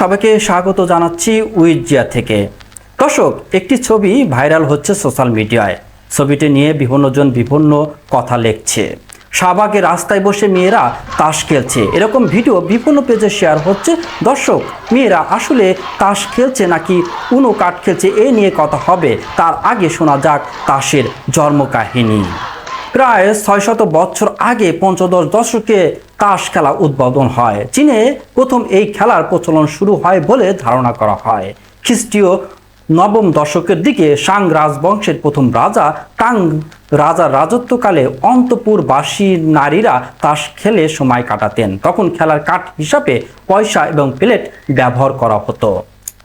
সবাইকে স্বাগত জানাচ্ছি উইজিয়া থেকে। দর্শক, একটি ছবি ভাইরাল হচ্ছে সোশ্যাল মিডিয়ায়। ছবিটি নিয়ে বিভিন্নজন বিভিন্ন কথা লিখছে। শাহবাগে রাস্তায় বসে মেয়েরা তাস খেলছে। এরকম ভিডিও বিভিন্ন পেজে শেয়ার হচ্ছে। দর্শক, মেয়েরা আসলে তাস খেলছে নাকি উনো কাঠ খেলছে, এ নিয়ে কথা হবে। তার আগে শোনা যাক তাসের জন্মকাহিনী। প্রায় ছয়শত বছর আগে পঞ্চদশ দশকে তাস খেলা উদ্বোধন হয়। চীনে প্রথম এই খেলার প্রচলন শুরু হয় বলে ধারণা করা হয়। খ্রিস্টীয় নবম দশকের দিকে সাং রাজবংশের প্রথম রাজা কাং রাজার রাজত্বকালে অন্তপুরবাসী নারীরা তাস খেলে সময় কাটাতেন। তখন খেলার কাঠ হিসাবে পয়সা এবং প্লেট ব্যবহার করা হতো।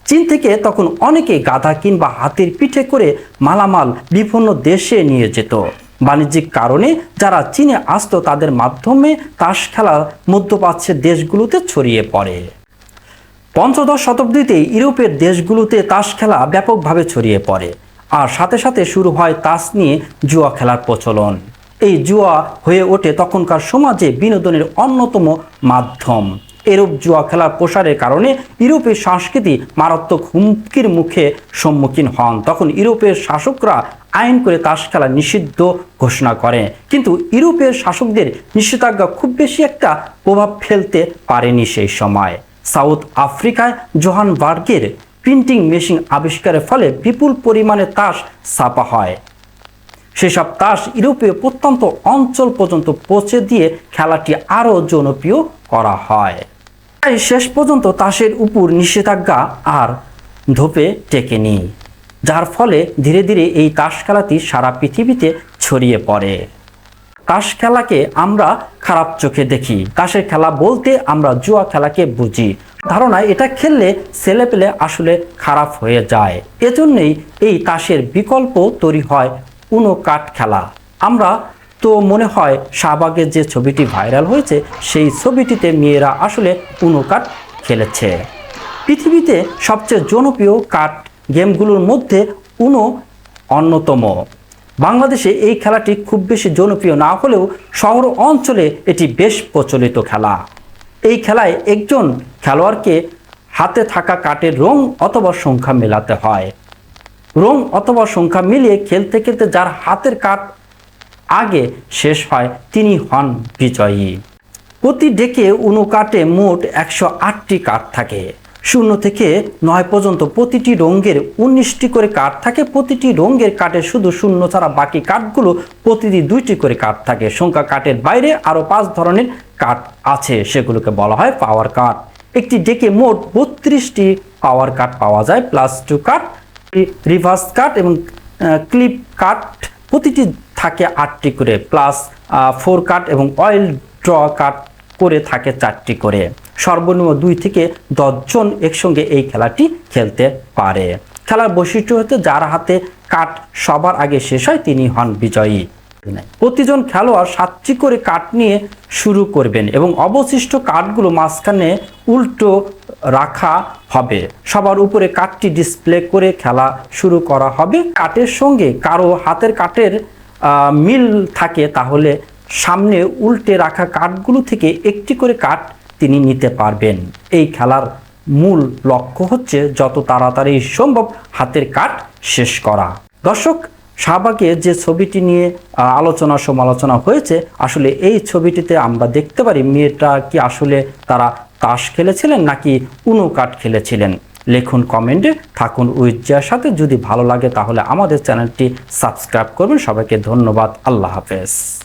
চীন থেকে তখন অনেকে গাধা কিংবা হাতির পিঠে করে মালামাল বিভিন্ন দেশে নিয়ে যেত। বাণিজ্যিক কারণে যারা চীনে আসতো তাদের মাধ্যমে তাস খেলা মধ্যপ্রাচ্যের দেশগুলোতে ছড়িয়ে পড়ে। পঞ্চদশ শতাব্দীতে ইউরোপের দেশগুলোতে তাস খেলা ব্যাপকভাবে ছড়িয়ে পড়ে আর সাথে সাথে শুরু হয় তাস নিয়ে জুয়া খেলার প্রচলন। এই জুয়া হয়ে ওঠে তখনকার সমাজে বিনোদনের অন্যতম মাধ্যম। এরূপ জুয়া খেলার প্রসারের কারণে ইউরোপের সংস্কৃতি মারাত্মক হুমকির মুখে সম্মুখীন হন। তখন ইউরোপের শাসকরা আইন করে তাস খেলা নিষিদ্ধ ঘোষণা করে। কিন্তু ইউরোপের শাসকদের নিষেধাজ্ঞা খুব বেশি একটা প্রভাব ফেলতে পারেনি সেই সময়। সাউথ আফ্রিকায় জোহানবার্গের প্রিন্টিং মেশিন আবিষ্কারের ফলে বিপুল পরিমাণে তাস ছাপা হয়। সেসব তাস ইউরোপে প্রত্যন্ত অঞ্চল পর্যন্ত পৌঁছে দিয়ে খেলাটি আরও জনপ্রিয় করা হয়। তাই শেষ পর্যন্ত তাসের উপর নিষেধাজ্ঞা আর ধোপে টেকেনি যার ফলে ধীরে ধীরে এই তাস খেলাটি সারা পৃথিবীতে ছড়িয়ে পড়ে। তাস খেলাকে আমরা খারাপ চোখে দেখি, তাসের খেলা বলতে আমরা জুয়া খেলাকে বুঝি। ধারণা এটা খেললে ছেলে পেলে আসলে খারাপ হয়ে যায়। এজন্যই এই তাসের বিকল্প তৈরি হয় উনো কাঠ খেলা। আমরা তো মনে হয় শাহবাগের যে ছবিটি ভাইরাল হয়েছে, সেই ছবিটিতে মেয়েরা আসলে উনো কাঠ খেলেছে। পৃথিবীতে সবচেয়ে জনপ্রিয় কাঠ গেমগুলোর মধ্যে উনো অন্যতম। বাংলাদেশে এই খেলাটি খুব বেশি জনপ্রিয় না হলেও শহর অঞ্চলে এটি বেশ প্রচলিত খেলা। এই খেলায় একজন খেলোয়াড়কে হাতে থাকা কাঠের রং অথবা সংখ্যা মেলাতে হয়। রং অথবা সংখ্যা মিলিয়ে খেলতে খেলতে যার হাতের কাঠ আগে শেষ হয় তিনি হন বিজয়ী। প্রতি ডেকে উনো কাটে মোট একশো আটটি কাঠ থাকে। শূন্য থেকে নয় পর্যন্ত প্রতিটি রঙের উনিশটি করে কাঠ থাকে। প্রতিটি রঙের কাঠে শুধু শূন্য ছাড়া বাকি কাঠগুলো প্রতিটি দুইটি করে কাঠ থাকে। সংখ্যা কাঠের বাইরে আরও পাঁচ ধরনের কাঠ আছে, সেগুলোকে বলা হয় পাওয়ার কাঠ। একটি ডেকে মোট বত্রিশটি পাওয়ার কাঠ পাওয়া যায়, প্লাস টু কাঠ রিভার্স কাঠ এবং ক্লিপ কাঠ। প্রতিটি থাকে আটটি করে প্লাস ফোর কাট এবং অয়েল ড্র কাট করে থাকে চারটি করে। সর্বনিম্ন দুই থেকে দশজন একসঙ্গে এই খেলাটি খেলতে পারে। খেলার বৈশিষ্ট্য হতে যার হাতে কাঠ সবার আগে শেষ হয় তিনি হন বিজয়ী। প্রতিজন খেলোয়াড় সাতটি করে কাঠ নিয়ে শুরু করবেন এবং অবশিষ্ট কাঠগুলো মাঝখানে উল্টো রাখা হবে। সবার উপরে কাঠটি ডিসপ্লে করে খেলা শুরু করা হবে। কাঠের সঙ্গে কারও হাতের আহ, মিল থাকে, তাহলে সামনে উল্টে রাখা কাঠগুলো থেকে একটি করে কাঠ তিনি নিতে পারবেন। এই খেলার মূল লক্ষ্য হচ্ছে যত তাড়াতাড়ি সম্ভব হাতের কাঠ শেষ করা। দর্শক, শাহবাগে যে ছবিটি নিয়ে আলোচনা সমালোচনা হয়েছে, আসলে এই ছবিটিতে আমরা দেখতে পারি মেয়েটা কি আসলে তারা তাস খেলেছিলেন নাকি উনো কাঠ খেলেছিলেন। লিখুন কমেন্টে থাকুন উইজার সাথে। যদি ভালো লাগে তাহলে আমাদের চ্যানেলটি সাবস্ক্রাইব করবেন। সবাইকে ধন্যবাদ। আল্লাহ হাফেজ।